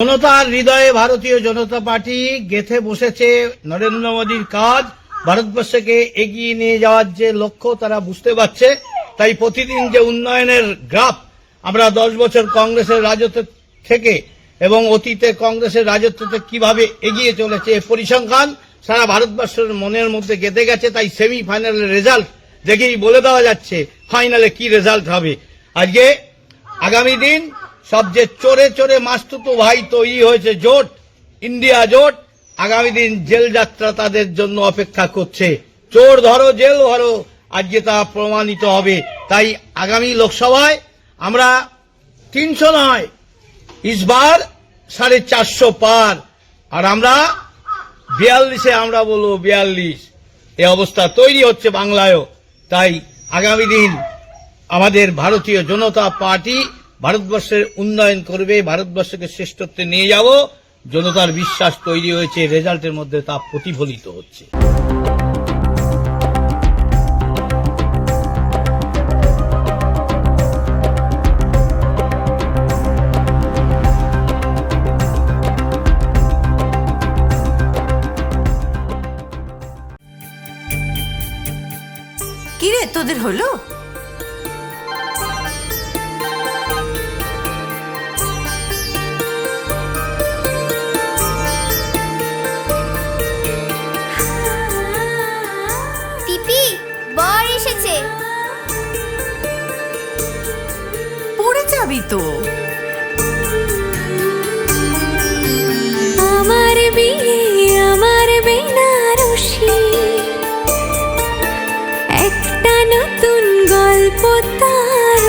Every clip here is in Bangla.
জনতার হৃদয়ে ভারতীয় জনতা পার্টি গেথে বসেছে নরেন্দ্র মোদীর কাজ। ভারতবর্ষকে এগিয়ে নিয়ে যাওয়ার যে লক্ষ্য তারা বুঝতে পারছে, তাই প্রতিদিন যে উন্নয়নের গ্রাফ আমরা দশ বছর কংগ্রেসের রাজত্ব থেকে এবং অতীতে কংগ্রেসের রাজত্বতে কীভাবে এগিয়ে চলেছে এ পরিসংখ্যান সারা ভারতবর্ষের মনের মধ্যে গেঁথে গেছে, তাই সেমি ফাইনালের রেজাল্ট দেখেই বলে দেওয়া যাচ্ছে ফাইনালে কি রেজাল্ট হবে? আজকে আগামী দিন সব যে চোরে চোরে মাস্তুতো ভাই তৈরি হয়েছে জোট, ইন্ডিয়া জোট, আগামী দিন জেল যাত্রা তাদের জন্য অপেক্ষা করছে। চোর ধরো, জেল ধরো আজকে তা প্রমাণিত হবে। তাই আগামী লোকসভায় আমরা তিনশো নয়, ইসবার সাড়ে চারশো পার। আর আমরা বিয়াল্লিশে আমরা বলব বিয়াল্লিশ। এ অবস্থা তৈরি হচ্ছে বাংলায়ও। তাই আগামী দিন আমাদের ভারতীয় জনতা পার্টি ভারতবর্ষের উন্নয়ন করবে, ভারতবর্ষকে শ্রেষ্ঠত্বে নিয়ে যাব। জনতার বিশ্বাস তৈরি হয়েছে, রেজাল্টের মধ্যে তা প্রতিফলিত হচ্ছে। কিরে, তোদের হলো? যাবি তো? আমার বিয়ে, আমার বেনারসি। একটা নতুন গল্প তার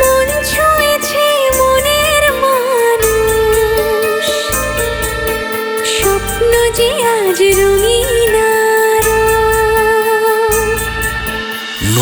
মন মনের স্বপ্ন যে আজ রঙিন